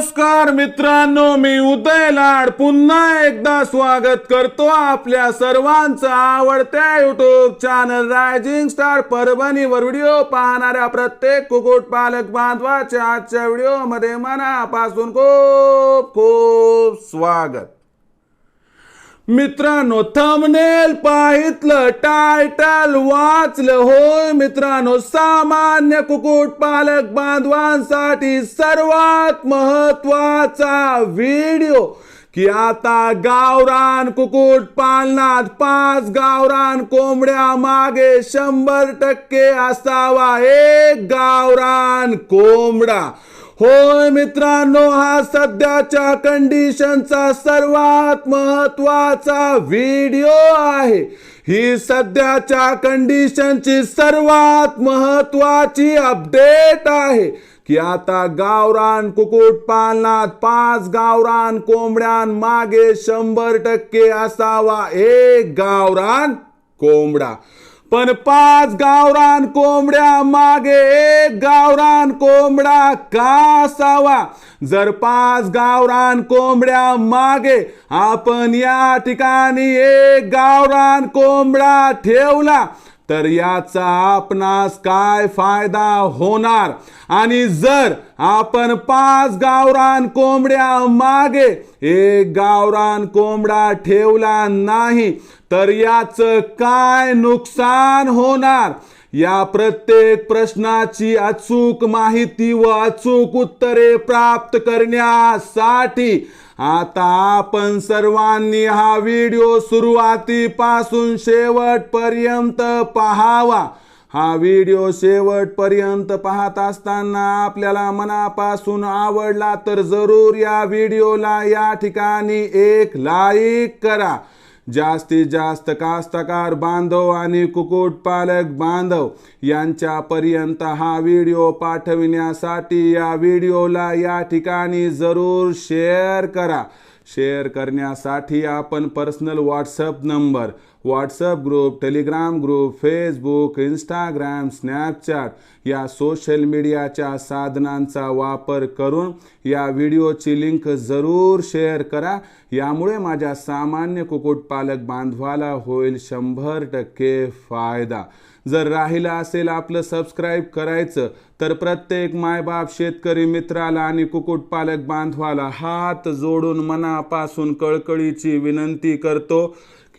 नमस्कार मित्रांनो मी उदय लाड. पुन्हा एकदा स्वागत करतो आपल्या सर्वांचं आवडत्या युट्यूब चॅनल रायझिंग स्टार परभणीवर व्हिडिओ पाहणाऱ्या प्रत्येक कुकुट पालक बांधवाच्या आजच्या व्हिडिओमध्ये मनापासून खूप खूप स्वागत. मित्रांनो थमनेल पाहितलं टायटल वाचलं. होय मित्रांनो सामान्य कुक्कुटपालक बांधवांसाठी सर्वात महत्त्वाचा व्हिडिओ की आता गावरान कुकुट पालनात पाच गावरान कोंबड्या मागे शंभर टक्के असावा एक गावरान कोंबडा. होय मित्रांनो हा सध्याच्या कंडिशनचा सर्वात महत्त्वाचा व्हिडिओ आहे. ही सध्याच्या कंडिशनची सर्वात महत्वाची अपडेट आहे. की आता गावरान कुक्कुटपालनात पाच गावरान कोंबड्यांमागे शंभर टक्के असावा एक गावरान कोंबडा. पण पाच गावरान कोंबड्या मागे एक गावरान कोंबडा का असावा? जर पाच गावरान कोंबड्या मागे आपण या ठिकाणी एक गावरान कोंबडा ठेवला तर याचा आपणास काय फायदा होणार? आणि जर आपण पाच गावरान कोंबड्या मागे एक गावरान कोंबडा ठेवला नाही तर याच काय नुकसान होणार? या प्रत्येक प्रश्नाची अचूक माहिती व अचूक उत्तरे प्राप्त करण्यासाठी आता आपण सर्वांनी हा व्हिडिओ सुरुवातीपासून शेवटपर्यंत पाहावा. हा व्हिडिओ शेवटपर्यंत पाहत असताना आपल्याला मनापासून आवडला तर जरूर या व्हिडिओला या ठिकाणी एक लाईक करा. जास्तीत जास्त कास्तकार बांधव आणि कुक्कुटपालक बांधव यांच्यापर्यंत हा व्हिडिओ पाठविण्यासाठी या व्हिडिओला या ठिकाणी जरूर शेअर करा. शेअर करण्यासाठी आपण personal WhatsApp number WhatsApp group Telegram group Facebook Instagram Snapchat या सोशल मीडियाच्या साधनांचा वापर करून या व्हिडिओची लिंक जरूर शेअर करा. यामुळे माझ्या सामान्य कुक्कुटपालक बांधवाला होईल शंभर टक्के फायदा. जर राहिलं असेल आपलं सबस्क्राईब करायचं तर प्रत्येक मायबाप शेतकरी मित्राला आणि कुक्कुटपालक बांधवाला हात जोडून मनापासून कळकळीची विनंती करतो.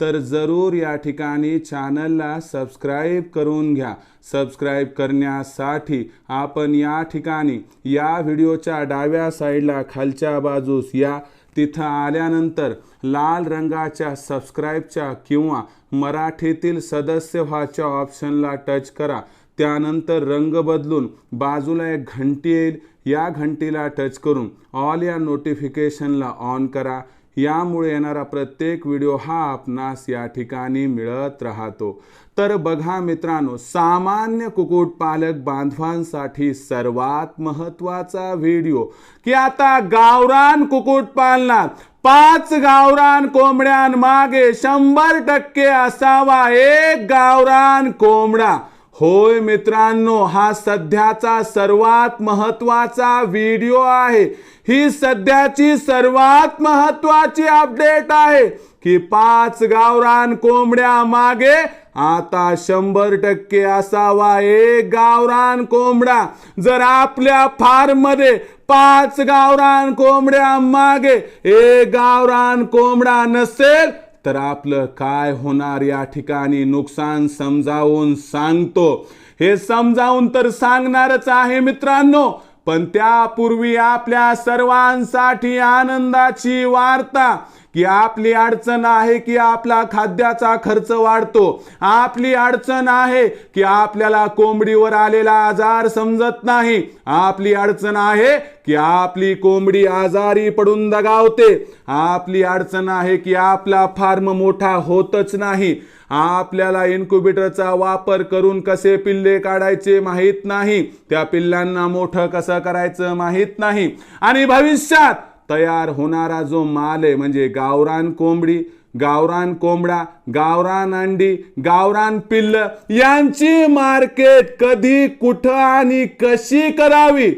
तर जरूर या ठिकाणी चॅनलला सबस्क्राईब करून घ्या. सबस्क्राईब करण्यासाठी आपण या ठिकाणी या व्हिडिओच्या डाव्या साईडला खालच्या बाजूस या तिथं आल्यानंतर लाल रंगाच्या सबस्क्राईबच्या किंवा मराठीतील सदस्य व्हाच्या ऑप्शनला टच करा. त्यानंतर रंग बदलून बाजूला एक घंटी येईल या घंटीला टच करून ऑल या नोटिफिकेशनला ऑन करा. यामुळे येणारा प्रत्येक व्हिडिओ हा आपणास या ठिकाणी मिळत राहतो. तर बघा मित्रांनो सामान्य कुक्कुटपालक बांधवांसाठी सर्वात महत्त्वाचा व्हिडिओ की आता गावरान कुक्कुटपालनात पाच गावरान कोंबड्यां मागे शंभर टक्के असावा एक गावरान कोंबडा. होय मित्रांनो हा सध्याचा सर्वात महत्त्वाचा व्हिडिओ आहे. ही सध्याची सर्वात महत्वाची अपडेट आहे की पाच गावरान कोंबड्या मागे आता शंभर टक्के असावा एक गावरान कोंबडा. जर आपल्या फार्ममध्ये पाच गावरान कोंबड्या मागे एक गावरान कोंबडा नसेल तर आपलं काय होणार या ठिकाणी नुकसान समजावून सांगतो. हे समजावून तर सांगणारच आहे मित्रांनो. पण त्यापूर्वी आपल्या सर्वांसाठी आनंदाची वार्ता की आपली अडचण आहे की आपला खाद्याचा खर्च वाढतो. आपली अडचण आहे की आपल्याला कोंबडीवर आलेला आजार समजत नाही. आपली अडचण आहे की आपली कोंबडी आजारी पडून दगावते. आपली अडचण आहे की आपला फार्म मोठा होतच नाही. आपल्याला इन्क्युबेटरचा वापर करून कसे पिल्ले काढायचे माहीत नाही. त्या पिल्लांना मोठं कसं करायचं माहीत नाही. आणि भविष्यात तयार होणारा जो माल आहे म्हणजे गावरान कोंबडी गावरान कोंबडा गावरान अंडी गावरान पिल्ल यांची मार्केट कधी कुठं आणि कशी करावी?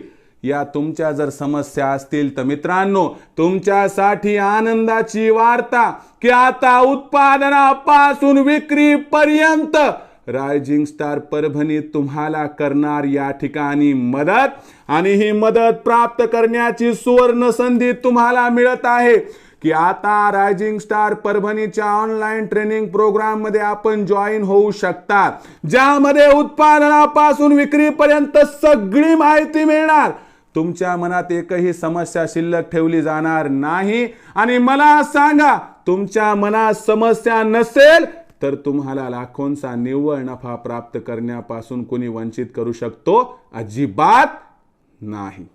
या तुमच्या जर समस्या असतील तर मित्रांनो तुमच्यासाठी आनंदाची वार्ता की आता उत्पादनापासून विक्रीपर्यंत रायझिंग स्टार परभणी तुम्हाला करणार या ठिकाणी मदत. आणि ही मदत प्राप्त करण्याची सुवर्ण संधी तुम्हाला मिळत आहे. की आता रायझिंग स्टार परभणीच्या ऑनलाईन ट्रेनिंग प्रोग्राममध्ये आपण जॉईन होऊ शकता. ज्यामध्ये उत्पादनापासून विक्रीपर्यंत सगळी माहिती मिळणार. तुमच्या मनात एकही समस्या शिल्लक ठेवली जाणार नाही. आणि मला सांगा तुमच्या मनात समस्या नसेल तर तुम्हाला लाखोंचा निव्वळ नफा प्राप्त करण्यापासून कोणी वंचित करू शकतो? अजिबात नाही.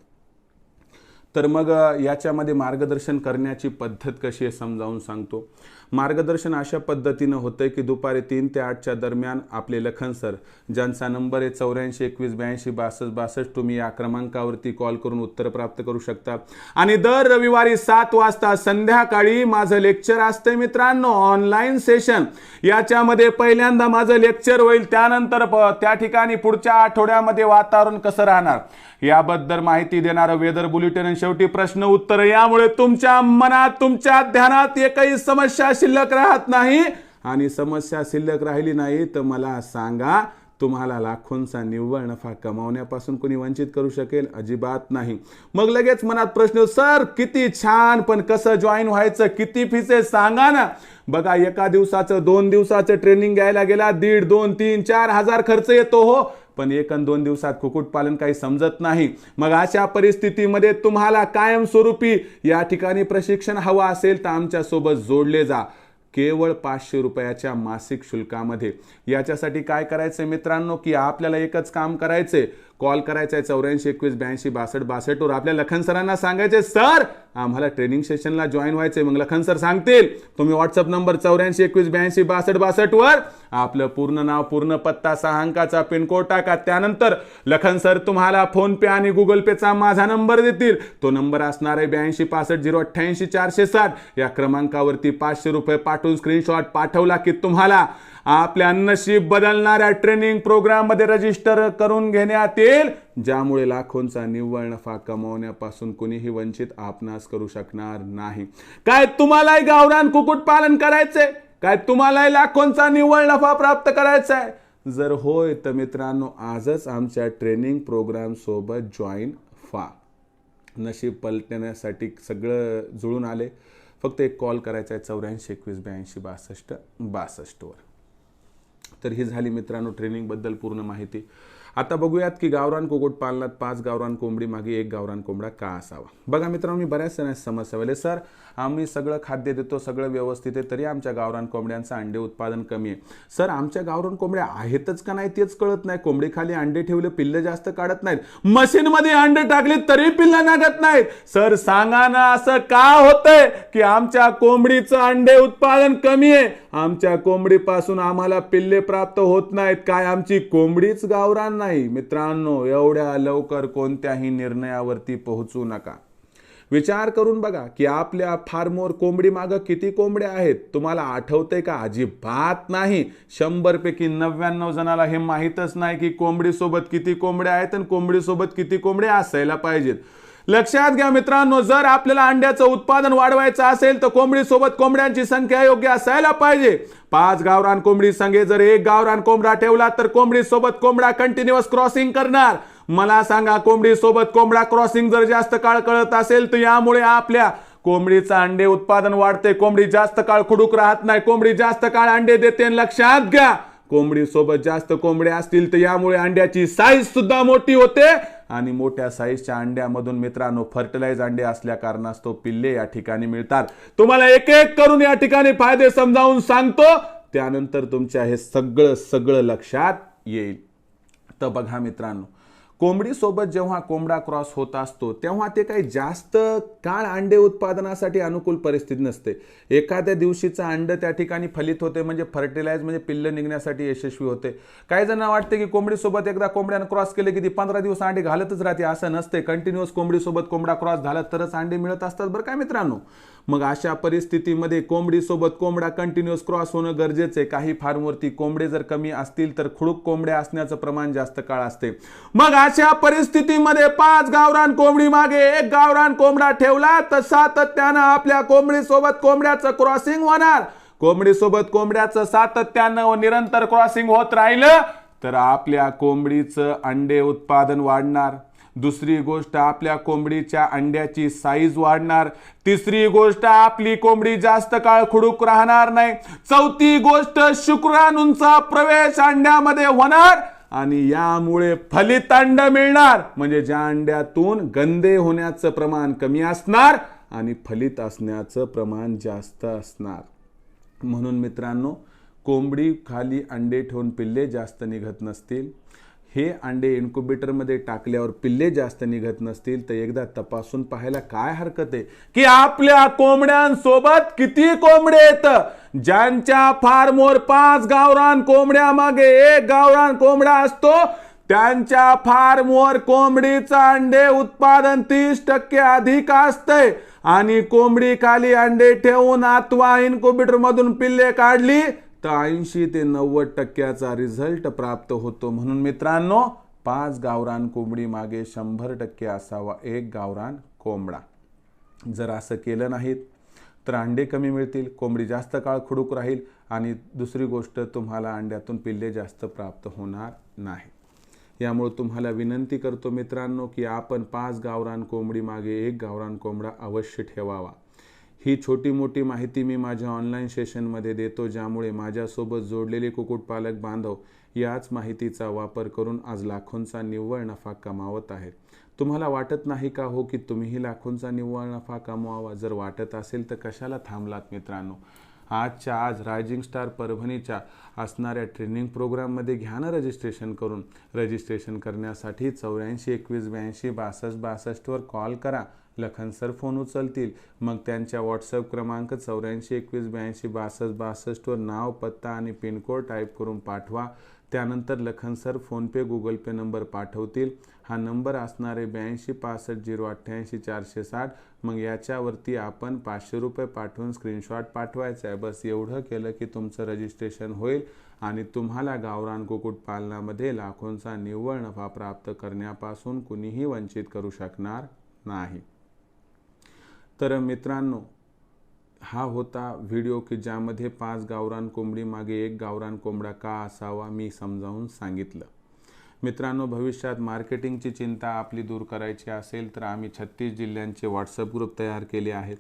तर मग याच्यामध्ये मार्गदर्शन करण्याची पद्धत कशी आहे समजावून सांगतो. मार्गदर्शन अशा पद्धतीनं होतंय की दुपारी तीन ते आठच्या दरम्यान आपले लखन सर ज्यांचा नंबर आहे चौऱ्याऐंशी एकवीस ब्याऐंशी बासष्ट बासष्ट तुम्ही या क्रमांकावरती कॉल करून उत्तर प्राप्त करू शकता. आणि दर रविवारी सात वाजता संध्याकाळी माझं लेक्चर असतंय मित्रांनो ऑनलाईन सेशन याच्यामध्ये पहिल्यांदा माझं लेक्चर होईल त्यानंतर त्या ठिकाणी पुढच्या आठवड्यामध्ये वातावरण कसं राहणार? याबद्दल माहिती देणारं वेदर बुलेटिन आणि शेवटी प्रश्न उत्तर यामुळे तुमच्या मनात तुमच्या ध्यानात एकही समस्या शिल्लक राहत नाही. आणि समस्या शिल्लक राहिली नाही तर मला सांगा तुम्हाला लाखोंचा निव्वळ नफा कमावण्यापासून कोणी वंचित करू शकेल? अजिबात नाही. मग लगेच मनात प्रश्न सर किती छान पण कसं जॉईन व्हायचं? किती फीस आहे? सांगा ना. बघा एका दिवसाचं दोन दिवसाचं ट्रेनिंग घ्यायला गेला दीड दोन तीन चार हजार खर्च येतो हो. पण एक आणि दोन दिवसात कुक्कुटपालन काही समजत नाही. मग अशा परिस्थितीमध्ये तुम्हाला कायमस्वरूपी या ठिकाणी प्रशिक्षण हवं असेल तर आमच्यासोबत जोडले जा. केवळ पाचशे रुपयाच्या मासिक शुल्कामध्ये. याच्यासाठी काय करायचं मित्रांनो की आपल्याला एकच काम करायचे कॉल करायचा आहे चौऱ्याऐंशी एकवीस ब्याऐंशी बासष्ट बासष्टवर आपल्या लखन सरांना सांगायचे सर आम्हाला ट्रेनिंग सेशनला जॉईन व्हायचे मग लखन सर सांगतील तुम्ही व्हॉट्सअप नंबर चौऱ्याऐंशी एकवीस ब्याऐंशी बासष्ट बासष्टवर आपलं पूर्ण नाव पूर्ण पत्ता सहा अंकाचा पिनकोड टाका. त्यानंतर लखन सर तुम्हाला फोन पे आणि गुगल पेचा माझा नंबर देतील. तो नंबर असणार आहे ब्याऐंशी पासष्ट झिरो अठ्ठ्याऐंशी चारशे साठ या क्रमांकावरती पाचशे रुपये पाठवून स्क्रीनशॉट पाठवला की तुम्हाला आपल्या नशीब बदलणाऱ्या ट्रेनिंग प्रोग्राममध्ये रजिस्टर करून घेण्यात येईल ज्यामुळे लाखोंचा निव्वळ नफा कमावण्यापासून कुणीही वंचित आपणास करू शकणार नाही. काय तुम्हालाही गावरान कुक्कुटपालन करायचंय? काय तुम्हालाही लाखोंचा निव्वळ नफा प्राप्त करायचा आहे जर होय तर मित्रांनो आजच आमच्या ट्रेनिंग प्रोग्राम सोबत जॉईन व्हा. नशीब पलटण्यासाठी सगळं जुळून आले. फक्त एक कॉल करायचा आहे चौऱ्याऐंशी एकवीस ब्याऐंशी बासष्ट बासष्टवर. तर ही झाली मित्रांनो ट्रेनिंगबद्दल पूर्ण माहिती. आता बघूयात की गावरान कुक्कुटपालनात पाच गावरान कोंबडी मागे एक गावरान कोंबडा का असावा? बघा मित्रांनो मी बऱ्याच जणांना समस्या वेळे सर आम्ही सगळं खाद्य देतो सगळं व्यवस्थित आहे तरी आमच्या गावरान कोंबड्यांचं अंडे उत्पादन कमी आहे. सर आमच्या गावरान कोंबड्या आहेतच का नाही तेच कळत नाही. कोंबडी खाली अंडे ठेवले पिल्लं जास्त काढत नाहीत. मशीनमध्ये अंडे टाकले तरी पिल्लं नागत नाहीत. सर सांगा ना असं का होतंय की आमच्या कोंबडीचं अंडे उत्पादन कमी आहे? आमच्या कोंबडीपासून आम्हाला पिल्ले प्राप्त होत नाहीत. काय आमची कोंबडीच गावरान नाही. मित्रांनो एवढ्या लवकर कोणत्याही निर्णयावरती पोहोचू नका. विचार करून बघा की आपल्या फार्मवर कोंबडी मागं किती कोंबड्या आहेत? तुम्हाला आठवतंय का? अजिबात नाही. शंभरपैकी नव्याण्णव जणाला हे माहीतच नाही की कोंबडीसोबत किती कोंबड्या आहेत आणि कोंबडीसोबत किती कोंबड्या असायला पाहिजेत. लक्षात घ्या मित्रांनो जर आपल्याला अंड्याचं उत्पादन वाढवायचं असेल तर कोंबडी सोबत कोंबड्यांची संख्या योग्य असायला पाहिजे. पाच गावरान कोंबडी संगे जर एक गावरान कोंबडा ठेवला तर कोंबडी सोबत कोंबडा कंटिन्युअस क्रॉसिंग करणार. मला सांगा कोंबडी सोबत कोंबडा क्रॉसिंग जर जास्त काळ कळत असेल तर यामुळे आपल्या कोंबडीचं अंडे उत्पादन वाढते. कोंबडी जास्त काळ खुडूक राहत नाही कोंबडी जास्त काळ अंडे देते लक्षात घ्या कोंबडी सोबत जास्त कोंबड्या असतील तर यामुळे अंड्याची साईज सुद्धा मोठी होते. आणि मोठ्या साईजच्या अंड्यामधून मित्रांनो फर्टिलाइज अंडे असल्या कारणास्तव पिल्ले या ठिकाणी मिळतात. तुम्हाला एक एक करून या ठिकाणी फायदे समजावून सांगतो. त्यानंतर तुमच्या हे सगळं सगळं लक्षात येईल. तर बघा मित्रांनो कोंबडीसोबत जेव्हा कोंबडा क्रॉस होत असतो तेव्हा ते काही जास्त काळ अंडे उत्पादनासाठी अनुकूल परिस्थिती नसते. एखाद्या दिवशीचं अंड त्या ठिकाणी फलित होते म्हणजे फर्टिलाइज म्हणजे पिल्ल निघण्यासाठी यशस्वी होते. काही जण वाटते की कोंबडीसोबत एकदा कोंबड्यानं क्रॉस केले की ती पंधरा दिवस अंडे घालतच राहते असं नसते. कंटिन्युअस कोंबडीसोबत कोंबडा क्रॉस झाला तरच अंडे मिळत असतात बरं काय मित्रांनो? मग अशा परिस्थितीमध्ये कोंबडीसोबत कोंबडा कंटिन्युअस क्रॉस होणं गरजेचं आहे. काही फार्मवरती कोंबडे जर कमी असतील तर खुडूक कोंबड्या असण्याचं प्रमाण जास्त काळ असते. मग अशा परिस्थितीमध्ये पाच गावरान कोंबडी मागे एक गावरान कोंबडा ठेवला तर सातत्यानं आपल्या कोंबडीसोबत कोंबड्याचं क्रॉसिंग होणार. कोंबडीसोबत कोंबड्याचं सातत्यानं व निरंतर क्रॉसिंग होत राहिलं तर आपल्या कोंबडीचं अंडे उत्पादन वाढणार. दुसरी गोष्ट आपल्या कोंबडीच्या अंड्याची साईज वाढणार. तिसरी गोष्ट आपली कोंबडी जास्त काळ खुडूक राहणार नाही. चौथी गोष्ट शुक्राणूंचा प्रवेश अंड्यामध्ये होणार. आणि यामुळे फलित अंड मिळणार. म्हणजे ज्या अंड्यातून गंदे होण्याचं प्रमाण कमी असणार आणि फलित असण्याचं प्रमाण जास्त असणार. म्हणून मित्रांनो कोंबडी खाली अंडे ठेवून पिल्ले जास्त निघत नसतील. हे अंडे इन्क्युबेटरमध्ये टाकल्यावर पिल्ले जास्त निघत नसतील तर एकदा तपासून पाहायला काय हरकत आहे? की आपल्या कोंबड्यांसोबत किती कोंबडे येत ज्यांच्या फार्मवर पाच गावरान कोंबड्या मागे एक गावरान कोंबडा असतो त्यांच्या फार्मवर कोंबडीचं अंडे उत्पादन तीस टक्के अधिक असतंय. आणि कोंबडी खाली अंडे ठेवून अथवा इन्क्युबेटर मधून पिल्ले काढली तर ऐंशी ते नव्वद टक्क्याचा रिझल्ट प्राप्त होतो म्हणून मित्रांनो पाच गावरान कोंबडी मागे शंभर टक्के असावा एक गावरान कोंबडा. जर असं केलं नाहीत तर अंडे कमी मिळतील कोंबडी जास्त काळ खुडूक राहील आणि दुसरी गोष्ट तुम्हाला अंड्यातून पिल्ले जास्त प्राप्त होणार नाही. यामुळे तुम्हाला विनंती करतो मित्रांनो की आपण पाच गावरान कोंबडी मागे एक गावरान कोंबडा अवश्य ठेवावा. ही छोटी मोठी माहिती मी माझ्या ऑनलाईन सेशनमध्ये देतो ज्यामुळे माझ्यासोबत जोडलेले कुक्कुटपालक बांधव याच माहितीचा वापर करून आज लाखोंचा निव्वळ नफा कमावत आहेत. तुम्हाला वाटत नाही का हो की तुम्हीही लाखोंचा निव्वळ नफा कमवावा? जर वाटत असेल तर कशाला थांबलात मित्रांनो? आजच्या आज रायझिंग स्टार परभणीच्या असणाऱ्या ट्रेनिंग प्रोग्राममध्ये घ्या ना रजिस्ट्रेशन करून. रजिस्ट्रेशन करण्यासाठी चौऱ्याऐंशी एकवीस ब्याऐंशी बासष्ट बासष्टवर कॉल करा. लखन सर फोन उचलतील. मग त्यांच्या व्हॉट्सअप क्रमांक चौऱ्याऐंशी एकवीस ब्याऐंशी बासष्ट बासष्टवर नाव पत्ता आणि पिनकोड टाईप करून पाठवा. त्यानंतर Lakhan sir PhonePe Google Pay number पाठवतील. हा नंबर असणारे ब्याऐंशी पासष्ट झिरो अठ्ठ्याऐंशी चारशे साठ. मग याच्यावरती आपण पाचशे रुपये पाठवून स्क्रीनशॉट पाठवायचा आहे. बस एवढं केलं की तुमचं रजिस्ट्रेशन होईल आणि तुम्हाला गावरान कुक्कुटपालनामध्ये लाखोंचा निव्वळ नफा प्राप्त करण्यापासून कुणीही वंचित करू शकणार नाही. तर मित्रांनो हा होता व्हिडिओ की ज्यामध्ये पाच गावरान कोंबडी मागे एक गावरान कोंबडा का असावा मी समजावून सांगितलं. मित्रांनो भविष्यात मार्केटिंगची चिंता आपली दूर करायची असेल तर आम्ही छत्तीस जिल्ह्यांचे व्हॉट्सअप ग्रुप तयार केले आहेत.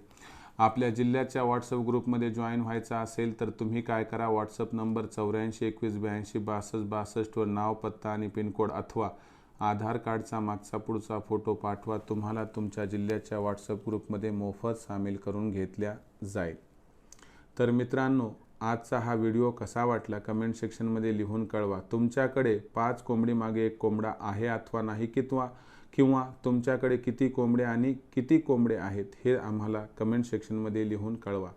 आपल्या जिल्ह्याच्या व्हॉट्सअप ग्रुपमध्ये जॉईन व्हायचं असेल तर तुम्ही काय करा? व्हॉट्सअप नंबर चौऱ्याऐंशी एकवीस ब्याऐंशी बासष्ट बासष्टवर नाव पत्ता आणि पिनकोड अथवा आधार कार्डचा मागचा पुढचा फोटो पाठवा. तुम्हाला तुमच्या जिल्ह्याच्या व्हॉट्सअप ग्रुपमध्ये मोफत सामील करून घेतल्या जाईल. तर मित्रांनो आजचा हा व्हिडिओ कसा वाटला? कमेंट सेक्शनमध्ये लिहून कळवा. तुमच्याकडे पाच कोंबडी मागे एक कोंबडा आहे अथवा नाही किंवा किंवा तुमच्याकडे किती कोंबडे आणि किती कोंबडे आहेत हे आम्हाला कमेंट सेक्शनमध्ये लिहून कळवा.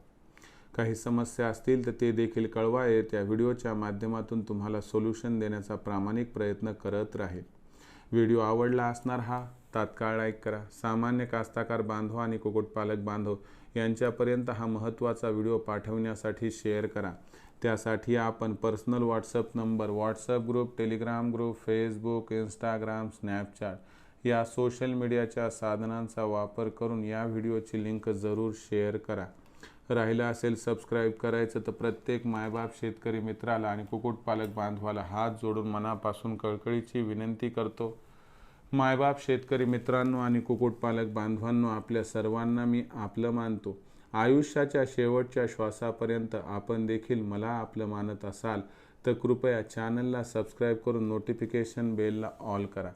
काही समस्या असतील तर ते देखील कळवा. त्या व्हिडिओच्या माध्यमातून तुम्हाला सोल्युशन देण्याचा प्रामाणिक प्रयत्न करत राहील. व्हिडिओ आवडला असणार हा तात्काळ लाईक करा. सामान्य कास्ताकार बांधव आणि कुक्कुटपालक बांधव यांच्यापर्यंत हा महत्त्वाचा व्हिडिओ पाठवण्यासाठी शेअर करा. त्यासाठी आपण personal WhatsApp number WhatsApp group Telegram group Facebook Instagram Snapchat या सोशल मीडियाच्या साधनांचा वापर करून या व्हिडिओची लिंक जरूर शेअर करा. राहिलं असेल सबस्क्राईब करायचं तर प्रत्येक मायबाप शेतकरी मित्राला आणि कुक्कुटपालक बांधवाला हात जोडून मनापासून कळकळीची विनंती करतो. मायबाप शेतकरी मित्रांनो आणि कुक्कुटपालक बांधवांनो आपल्या सर्वांना मी आपलं मानतो. आयुष्याच्या शेवटच्या श्वासापर्यंत आपण देखील मला आपलं मानत असाल तर कृपया चॅनलला सबस्क्राईब करून नोटिफिकेशन बेलला ऑल करा.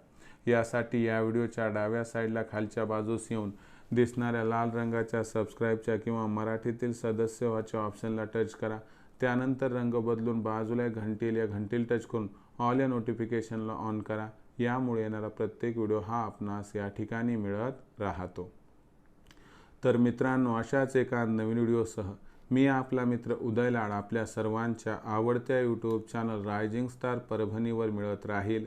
यासाठी या व्हिडिओच्या डाव्या साईडला खालच्या बाजूस येऊन दिसणाऱ्या लाल रंगाच्या सबस्क्राईबच्या किंवा मराठीतील सदस्य व्हाच्या ऑप्शनला टच करा. त्यानंतर रंग बदलून बाजूला घंटील या घंटील टच करून ऑल या नोटिफिकेशनला ऑन करा. यामुळे येणारा प्रत्येक व्हिडिओ हा आपणास या ठिकाणी मिळत राहतो. तर मित्रांनो अशाच एका नवीन व्हिडिओसह मी आपला मित्र उदय लाड आपल्या सर्वांच्या आवडत्या यूट्यूब चॅनल रायझिंग स्टार परभणीवर मिळत राहील.